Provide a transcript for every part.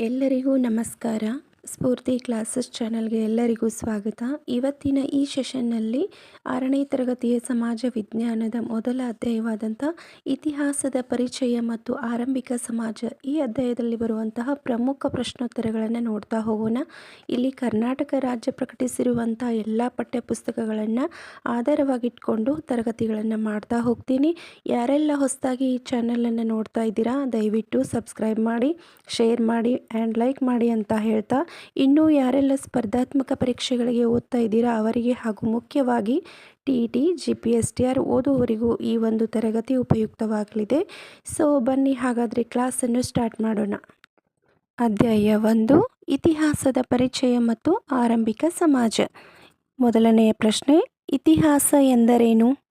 ಎಲ್ಲರಿಗೂ ನಮಸ್ಕಾರ. ಸ್ಫೂರ್ತಿ ಕ್ಲಾಸಸ್ ಚಾನಲ್ಗೆ ಎಲ್ಲರಿಗೂ ಸ್ವಾಗತ. ಇವತ್ತಿನ ಈ ಸೆಷನ್ನಲ್ಲಿ ಆರನೇ ತರಗತಿಯ ಸಮಾಜ ವಿಜ್ಞಾನದ ಮೊದಲ ಅಧ್ಯಾಯವಾದಂಥ ಇತಿಹಾಸದ ಪರಿಚಯ ಮತ್ತು ಆರಂಭಿಕ ಸಮಾಜ ಈ ಅಧ್ಯಾಯದಲ್ಲಿ ಬರುವಂತಹ ಪ್ರಮುಖ ಪ್ರಶ್ನೋತ್ತರಗಳನ್ನು ನೋಡ್ತಾ ಹೋಗೋಣ. ಇಲ್ಲಿ ಕರ್ನಾಟಕ ರಾಜ್ಯ ಪ್ರಕಟಿಸಿರುವಂಥ ಎಲ್ಲ ಪಠ್ಯಪುಸ್ತಕಗಳನ್ನು ಆಧಾರವಾಗಿಟ್ಕೊಂಡು ತರಗತಿಗಳನ್ನು ಮಾಡ್ತಾ ಹೋಗ್ತೀನಿ. ಯಾರೆಲ್ಲ ಹೊಸದಾಗಿ ಈ ಚಾನಲನ್ನು ನೋಡ್ತಾ ಇದ್ದೀರಾ ದಯವಿಟ್ಟು ಸಬ್ಸ್ಕ್ರೈಬ್ ಮಾಡಿ, ಶೇರ್ ಮಾಡಿ, ಆ್ಯಂಡ್ ಲೈಕ್ ಮಾಡಿ ಅಂತ ಹೇಳ್ತಾ ಇನ್ನೂ ಯಾರೆಲ್ಲ ಸ್ಪರ್ಧಾತ್ಮಕ ಪರೀಕ್ಷೆಗಳಿಗೆ ಓದ್ತಾ ಇದ್ದೀರಾ ಅವರಿಗೆ ಹಾಗೂ ಮುಖ್ಯವಾಗಿ T E T, G P S T R ಓದುವವರಿಗೂ ಈ ಒಂದು ತರಗತಿ ಉಪಯುಕ್ತವಾಗಲಿದೆ. ಸೊ ಬನ್ನಿ ಹಾಗಾದರೆ ಕ್ಲಾಸನ್ನು ಸ್ಟಾರ್ಟ್ ಮಾಡೋಣ. ಅಧ್ಯಾಯ ಒಂದು, ಇತಿಹಾಸದ ಪರಿಚಯ ಮತ್ತು ಆರಂಭಿಕ ಸಮಾಜ. ಮೊದಲನೆಯ ಪ್ರಶ್ನೆ, ಇತಿಹಾಸ ಎಂದರೇನು?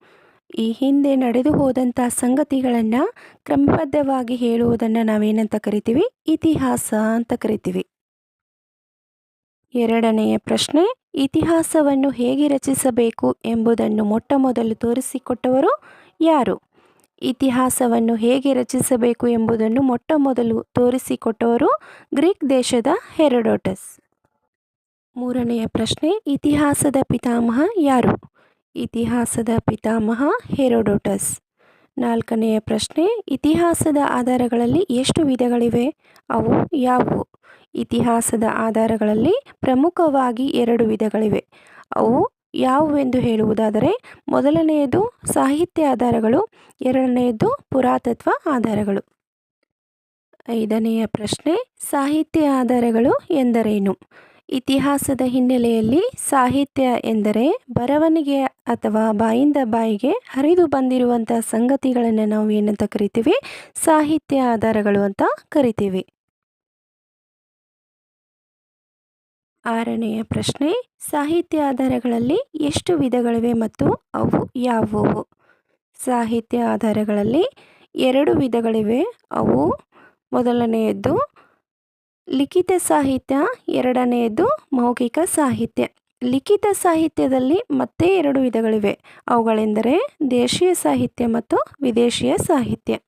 ಈ ಹಿಂದೆ ನಡೆದು ಹೋದಂಥ ಸಂಗತಿಗಳನ್ನು ಕ್ರಮಬದ್ಧವಾಗಿ ಹೇಳುವುದನ್ನು ನಾವೇನಂತ ಕರಿತೀವಿ? ಇತಿಹಾಸ ಅಂತ ಕರಿತೀವಿ. ಎರಡನೆಯ ಪ್ರಶ್ನೆ, ಇತಿಹಾಸವನ್ನು ಹೇಗೆ ರಚಿಸಬೇಕು ಎಂಬುದನ್ನು ಮೊಟ್ಟ ಮೊದಲು ತೋರಿಸಿಕೊಟ್ಟವರು ಯಾರು? ಇತಿಹಾಸವನ್ನು ಹೇಗೆ ರಚಿಸಬೇಕು ಎಂಬುದನ್ನು ಮೊಟ್ಟ ಮೊದಲು ತೋರಿಸಿಕೊಟ್ಟವರು ಗ್ರೀಕ್ ದೇಶದ ಹೆರಡೋಟಸ್. ಮೂರನೆಯ ಪ್ರಶ್ನೆ, ಇತಿಹಾಸದ ಪಿತಾಮಹ ಯಾರು? ಇತಿಹಾಸದ ಪಿತಾಮಹ ಹೆರೋಡೋಟಸ್. ನಾಲ್ಕನೆಯ ಪ್ರಶ್ನೆ, ಇತಿಹಾಸದ ಆಧಾರಗಳಲ್ಲಿ ಎಷ್ಟು ವಿಧಗಳಿವೆ? ಅವು ಯಾವುವು? ಇತಿಹಾಸದ ಆಧಾರಗಳಲ್ಲಿ ಪ್ರಮುಖವಾಗಿ ಎರಡು ವಿಧಗಳಿವೆ. ಅವು ಯಾವುವೆಂದು ಹೇಳುವುದಾದರೆ, ಮೊದಲನೆಯದು ಸಾಹಿತ್ಯ ಆಧಾರಗಳು, ಎರಡನೆಯದು ಪುರಾತತ್ವ ಆಧಾರಗಳು. ಐದನೆಯ ಪ್ರಶ್ನೆ, ಸಾಹಿತ್ಯ ಆಧಾರಗಳು ಎಂದರೇನು? ಇತಿಹಾಸದ ಹಿನ್ನೆಲೆಯಲ್ಲಿ ಸಾಹಿತ್ಯ ಎಂದರೆ ಬರವಣಿಗೆ ಅಥವಾ ಬಾಯಿಂದ ಬಾಯಿಗೆ ಹರಿದು ಬಂದಿರುವಂಥ ಸಂಗತಿಗಳನ್ನು ನಾವು ಏನಂತ ಕರಿತೀವಿ? ಸಾಹಿತ್ಯ ಆಧಾರಗಳು ಅಂತ ಕರಿತೀವಿ. ಆರನೆಯ ಪ್ರಶ್ನೆ, ಸಾಹಿತ್ಯ ಆಧಾರಗಳಲ್ಲಿ ಎಷ್ಟು ವಿಧಗಳಿವೆ ಮತ್ತು ಅವು ಯಾವುವು? ಸಾಹಿತ್ಯ ಆಧಾರಗಳಲ್ಲಿ ಎರಡು ವಿಧಗಳಿವೆ, ಅವು ಮೊದಲನೆಯದ್ದು ಲಿಖಿತ ಸಾಹಿತ್ಯ, ಎರಡನೆಯದು ಮೌಖಿಕ ಸಾಹಿತ್ಯ. ಲಿಖಿತ ಸಾಹಿತ್ಯದಲ್ಲಿ ಮತ್ತೆ ಎರಡು ವಿಧಗಳಿವೆ, ಅವುಗಳೆಂದರೆ ದೇಶೀಯ ಸಾಹಿತ್ಯ ಮತ್ತು ವಿದೇಶೀಯ ಸಾಹಿತ್ಯ.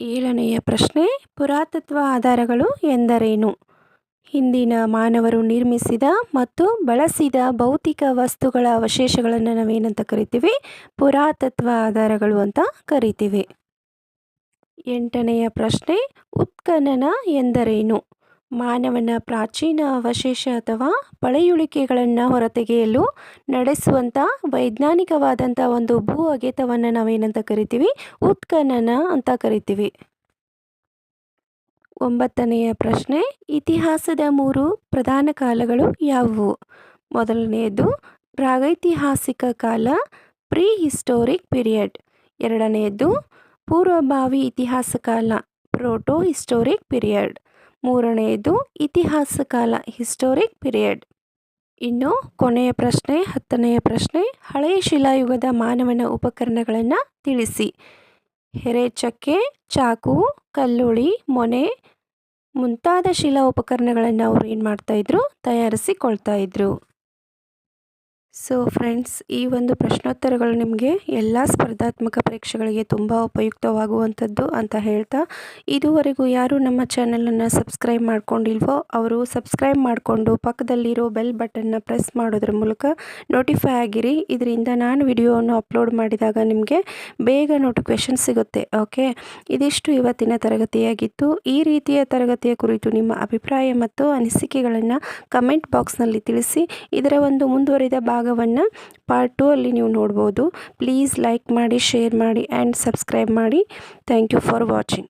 ಏಳನೆಯ ಪ್ರಶ್ನೆ, ಪುರಾತತ್ವ ಆಧಾರಗಳು ಎಂದರೇನು? ಹಿಂದಿನ ಮಾನವರು ನಿರ್ಮಿಸಿದ ಮತ್ತು ಬಳಸಿದ ಭೌತಿಕ ವಸ್ತುಗಳ ಅವಶೇಷಗಳನ್ನು ನಾವೇನಂತ ಕರಿತೀವಿ? ಪುರಾತತ್ವ ಆಧಾರಗಳು ಅಂತ ಕರಿತೀವಿ. ಎಂಟನೆಯ ಪ್ರಶ್ನೆ, ಉತ್ಖನನ ಎಂದರೇನು? ಮಾನವನ ಪ್ರಾಚೀನ ಅವಶೇಷ ಅಥವಾ ಪಳೆಯುಳಿಕೆಗಳನ್ನು ಹೊರತೆಗೆಯಲು ನಡೆಸುವಂಥ ವೈಜ್ಞಾನಿಕವಾದಂಥ ಒಂದು ಭೂ ಅಗೆತವನ್ನು ನಾವೇನಂತ ಕರಿತೀವಿ? ಉತ್ಖನನ ಅಂತ ಕರಿತೀವಿ. ಒಂಬತ್ತನೆಯ ಪ್ರಶ್ನೆ, ಇತಿಹಾಸದ ಮೂರು ಪ್ರಧಾನ ಕಾಲಗಳು ಯಾವುವು? ಮೊದಲನೆಯದು, ಪ್ರಾಗೈತಿಹಾಸಿಕ ಕಾಲ ಪ್ರೀ ಹಿಸ್ಟೋರಿಕ್ ಪೀರಿಯಡ್. ಎರಡನೆಯದು, ಪೂರ್ವಭಾವಿ ಇತಿಹಾಸ ಕಾಲ ಪ್ರೋಟೋ ಹಿಸ್ಟೋರಿಕ್ ಪೀರಿಯಡ್. ಮೂರನೆಯದು, ಇತಿಹಾಸ ಕಾಲ, ಹಿಸ್ಟೋರಿಕ್ ಪೀರಿಯಡ್. ಇನ್ನು ಕೊನೆಯ ಪ್ರಶ್ನೆ, ಹತ್ತನೆಯ ಪ್ರಶ್ನೆ, ಹಳೆಯ ಶಿಲಾಯುಗದ ಮಾನವನ ಉಪಕರಣಗಳನ್ನು ತಿಳಿಸಿ. ಹೆರೆಚಕ್ಕೆ ಚಾಕು ಕಲ್ಲುಳಿ ಮೊನೆ ಮುಂತಾದ ಶಿಲಾ ಉಪಕರಣಗಳನ್ನು ಅವರು ಏನು ಮಾಡ್ತಾಯಿದ್ರು ತಯಾರಿಸಿಕೊಳ್ತಾ ಇದ್ರು. ಸೊ ಫ್ರೆಂಡ್ಸ್ ಈ ಒಂದು ಪ್ರಶ್ನೋತ್ತರಗಳು ನಿಮಗೆ ಎಲ್ಲ ಸ್ಪರ್ಧಾತ್ಮಕ ಪರೀಕ್ಷೆಗಳಿಗೆ ತುಂಬ ಉಪಯುಕ್ತವಾಗುವಂಥದ್ದು ಅಂತ ಹೇಳ್ತಾ, ಇದುವರೆಗೂ ಯಾರು ನಮ್ಮ ಚಾನಲನ್ನು ಸಬ್ಸ್ಕ್ರೈಬ್ ಮಾಡ್ಕೊಂಡಿಲ್ವೋ, ಅವರು ಸಬ್ಸ್ಕ್ರೈಬ್ ಮಾಡಿಕೊಂಡು ಪಕ್ಕದಲ್ಲಿರೋ ಬೆಲ್ ಬಟನ್ನ ಪ್ರೆಸ್ ಮಾಡೋದ್ರ ಮೂಲಕ ನೋಟಿಫೈ ಆಗಿರಿ. ಇದರಿಂದ ನಾನು ವಿಡಿಯೋವನ್ನು ಅಪ್ಲೋಡ್ ಮಾಡಿದಾಗ ನಿಮಗೆ ಬೇಗ ನೋಟಿಫಿಕೇಶನ್ ಸಿಗುತ್ತೆ ಓಕೆ ಇದಿಷ್ಟು ಇವತ್ತಿನ ತರಗತಿಯಾಗಿತ್ತು. ಈ ರೀತಿಯ ತರಗತಿಯ ಕುರಿತು ನಿಮ್ಮ ಅಭಿಪ್ರಾಯ ಮತ್ತು ಅನಿಸಿಕೆಗಳನ್ನು ಕಮೆಂಟ್ ಬಾಕ್ಸ್ನಲ್ಲಿ ತಿಳಿಸಿ, ಇದರ ಒಂದು ಮುಂದುವರಿದ ಭಾಗ ಭಾಗವನ್ನು ಪಾರ್ಟ್ ಟು ಅಲ್ಲಿ ನೀವು ನೋಡ್ಬೋದು. ಪ್ಲೀಸ್ ಲೈಕ್ ಮಾಡಿ ಶೇರ್ ಮಾಡಿ ಆ್ಯಂಡ್ ಸಬ್ಸ್ಕ್ರೈಬ್ ಮಾಡಿ. Thank you for watching